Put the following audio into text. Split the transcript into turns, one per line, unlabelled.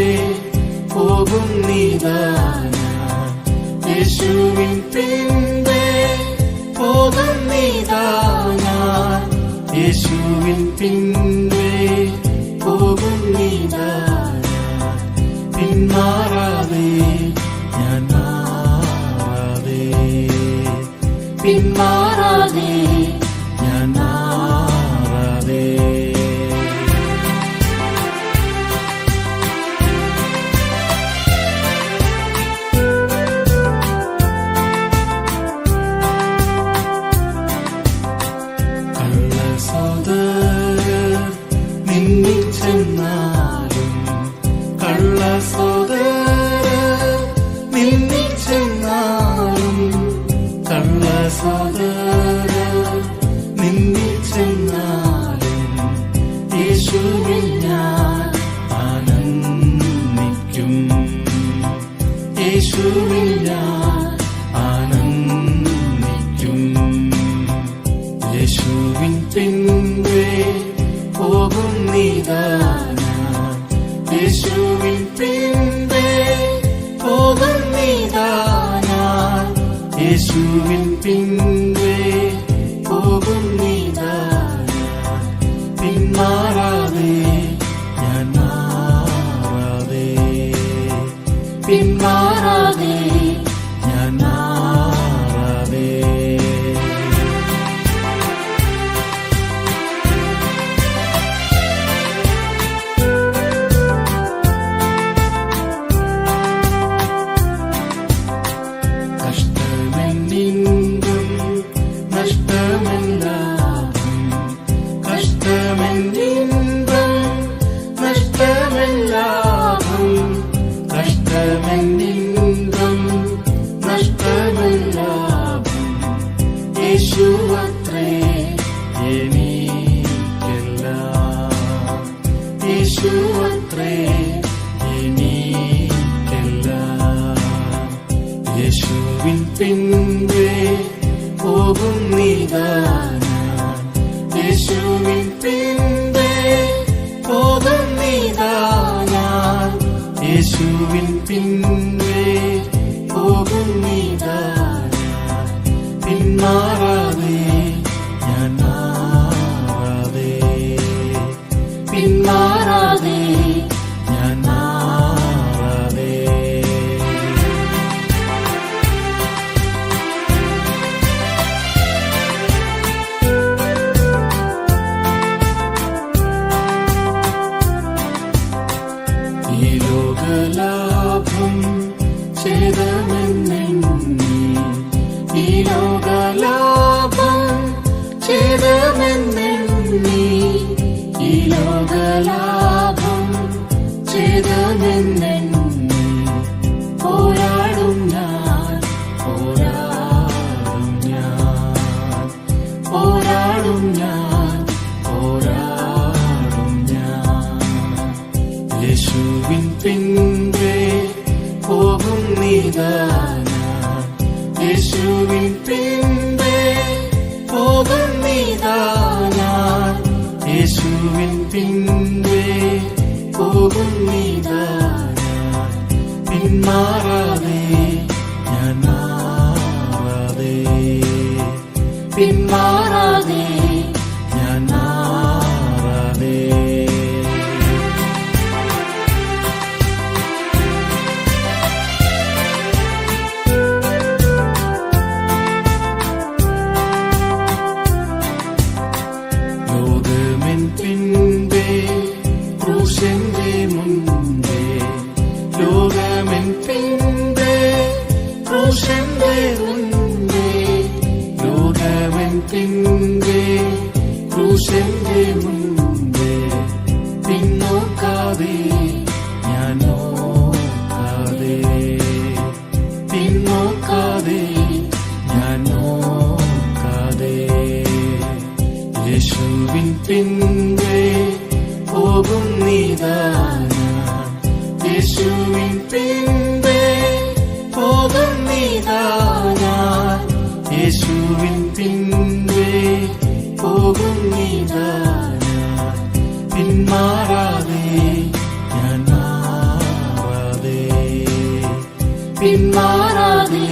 വരെ പോകും നീതാന യേശുവിൻ പിൻപേ പോകും നീതാന യേശുവിൻ പിൻപേ പോകും നീതാന പിന്മാറാതെ ഞാൻ പിന്മാറാതെ. നിന്നിൽ ചെന്നാലും കള്ള സോദരർ നിന്നിൽ ചെന്നാലും കള്ള സോദരർ നിന്നിൽ ചെന്നാലും യേശുവിൽ ഞാൻ ആനന്ദിക്കും യേശുവിൽ ഞാൻ ആനന്ദിക്കും യേശുവിൻ പിൻവേ യേശുവിൻ പിൻവേ പോകും നീതാന യേശുവിൻ പിൻവേ യേശുവിൻ പിൻവേ പോകും ഞാൻ. യേശുവിൻ പിൻവേ പോകും നീതാന ലോകലാഭം ചെയ്തമെന്നെണ്ണി ഈ ലോകലാഭം ചെയ്തമെന്നെണ്ണി പോരാടും ഞാൻ പോരാടും ഞാൻ പോരാടും ഞാൻ പോരാടും ഞാൻ. യേശുവിൻ പിൻവേ പോകും നീതാന പിൻവേ പോകും നീതാന പിന്മാറാതെ ക്രൂശന്റെ മുൻപേ ലോകമെൻ പിൻപേ ക്രൂശന്റെ മുൻപേ. പിന്നോക്കാതെ ഞാൻ നോക്കാതെ. പിന്നോക്കാതെ ഞാൻ നോക്കാതെ. യേശുവിൻ പിൻവേ പോകും നീതാന യേശുവിൻ പിൻവേ പോകും നീതാന യേശുവിൻ പിൻവേ പോകും നീതാന പിന്മാറാതെ ഞാൻ മാറാതെ. പിന്മാറാതെ